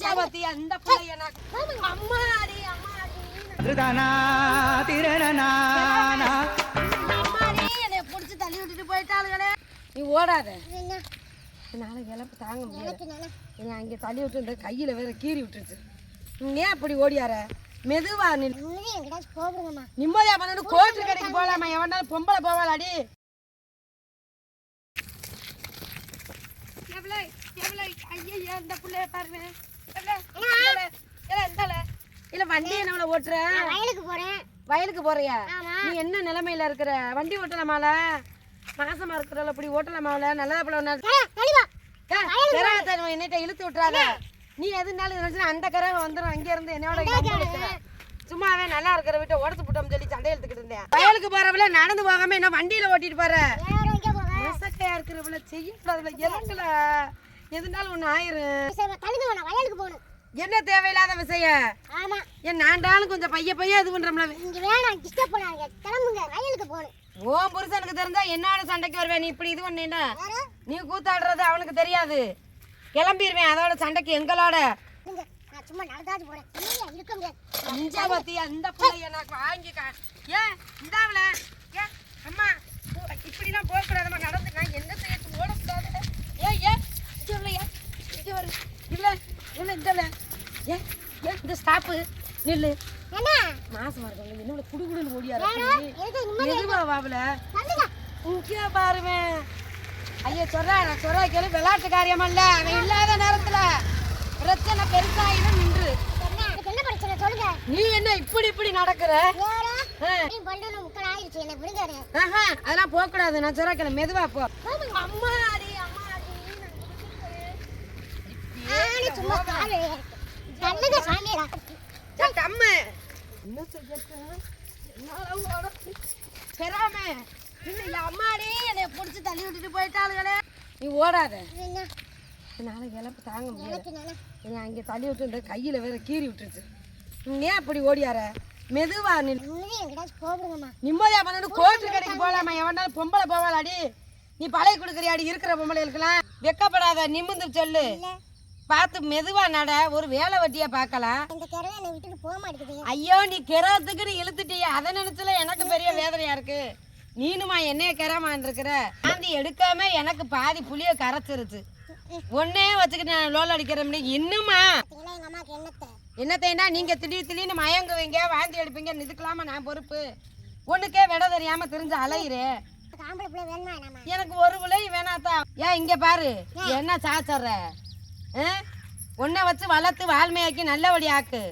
பஞ்சவதி அந்த பிள்ளைய அம்மாடி அம்மாடி. என்னை பிடிச்சி தள்ளி விட்டுட்டு போயிட்டாளுங்களே நீ ஓடாத. என்னால் தாங்க முடியல. தள்ளி விட்டு இந்த வேற கீறி விட்டுருச்சு. நீ அப்படி ஓடியார? மெதுவா நீ நிம்மதியா பண்ணு கடைக்கு போகலாமா எவனாலும் பொம்பளை போவாளாடி? எவ்வளோ எவ்வளோ ஐயா இந்த பிள்ளைய பாருங்க. வண்டி என்ன ஓட்டுற? வயலுக்கு போறேன். வயலுக்கு போறியா. நீ என்ன நிலைமையில இருக்கிற? வண்டி ஓட்டலாமால? மாசமா இருக்கிறவள இப்படி ஓட்டலாமால? நல்லதா போல என்னட்ட இழுத்து விட்டுறாத. நீ எதுனாலும் நினைச்சுனா அந்த கரகம் வந்துடும் அங்க இருந்து என்னோட. சும்மாவே நல்லா இருக்கிற விட்டு உடச்சு போட்டோம்னு சொல்லி சண்டை இழுத்துக்கிட்டு இருந்தேன். வயலுக்கு போறவள நடந்து போகாம என்ன வண்டியில ஓட்டிட்டு போற? மசக்கையா இருக்கிறவள செய்யக்கூடாதுல இறங்கல எதுனாலும் ஒண்ணு ஆயிரும். வயலுக்கு போகணும். என்ன தேவையில்லாத விஷயம் ஆமா. ஏன் நான்டாலும் கொஞ்சம் பைய பைய இது பண்றோம்ல இங்க வேணாம் டிஸ்டர்ப் பண்ணாங்க கிளம்புங்க வயலுக்கு போகணும். ஓன் புருஷனுக்கு தெரிஞ்சா என்னோட சண்டைக்கு வருவேன். நீ இப்படி இது பண்ணீன்னா? வேற நீ கூத்தாடுறது அவனுக்கு தெரியாது. கிளம்பிடுவேன் அதோட சண்டைக்கு எங்களோட நான் சும்மா நடந்தாச்சு போறேன். இருக்க முடியாது. அஞ்சா பத்தி அந்த பிள்ளைய நான் வாங்கி ஏன் இந்தாவில? ஏன்? அம்மா இப்படிலாம் போகக்கூடாதும்மா நடந்து நான் என்ன செய்யறது ஓடக்கூடாது ஏ ஏ இங்க வரல, ஏன் இங்க வரு இல்ல இல்ல இந்த ஏ ஏ இந்த ஸ்டாப்பு நில்லு. மாசமா இருக்கவங்க என்னோட குடுகுடுன்னு நிம்மதி எதுவா வாவல? இங்கே பாருவேன் ஐயா சொல்றா நான் சொல்றா கேளு விளையாட்டு காரியமல்ல அவன் இல்லாத நேரத்துல பிரச்சனை பெருசாயிடும் நின்று. என்ன பிரச்சனை சொல்லுங்க. நீ என்ன இப்படி இப்படி நடக்கிற? அதெல்லாம் போக கூடாது நான் சொல்றா மெதுவா போ. அம்மா அம்மா சும்மா கம்மு என்ன ஓட பெறாம இல்ல அம்மாடி என்னை புடிச்சு தள்ளி விட்டுட்டு போயிட்டாளுகளே நீ ஓடாத. என்ன? என்னால இழப்பு தாங்க முடியல எனக்கு நானா அங்கே தள்ளி விட்டு கையில் வேற கீறி விட்டுருச்சு. நீ ஏன் அப்படி ஓடியார? மெதுவா நிம்மதியா பண்ணு கோட்டு கடைக்கு போகலாமா? எவனாலும் பொம்பளை போவாளாடி? நீ பழைய கொடுக்குறியாடி இருக்கிற பொம்பளைகளுக்கெல்லாம்? வெக்கப்படாத. நிமிந்து சொல்லு. பார்த்து மெதுவா நட ஒரு வேலை வெட்டியா பார்க்கலாம். இந்த கிழமை என்னை விட்டுட்டு போக மாட்டேங்குது. ஐயோ நீ கிரகத்துக்கு நீ இழுத்துட்டிய. அதை நினைச்சுல எனக்கு பெரிய வேதனையா இருக்கு. நீனுமா என்னைய இருக்கிற ஆந்தி எடுக்காம எனக்கு பாதி புளிய கரைச்சிருச்சு. ஒன்னே வச்சுக்கிட்டு நான் லோல் அடிக்கிற முடியும் இன்னுமா? பார்த்தீங்களா எங்க அம்மாக்கு என்னத்தை? என்னத்தைனா நீங்க திடீர் திடீர்னு மயங்குவீங்க வாந்தி எடுப்பீங்க இதுக்கலாமா நான் பொறுப்பு? ஒண்ணுக்கே விட தெரியாம தெரிஞ்சு அலையிறே. எனக்கு ஆம்பளை பிள்ளை வேணுமா வேணாமா எனக்கு ஒரு விலை வேணாத்தா. ஏன் இங்க பாரு என்ன சாச்சற? உன்னை வச்சு வளர்த்து வால்மையாக்கி நல்லபடி ஆக்கு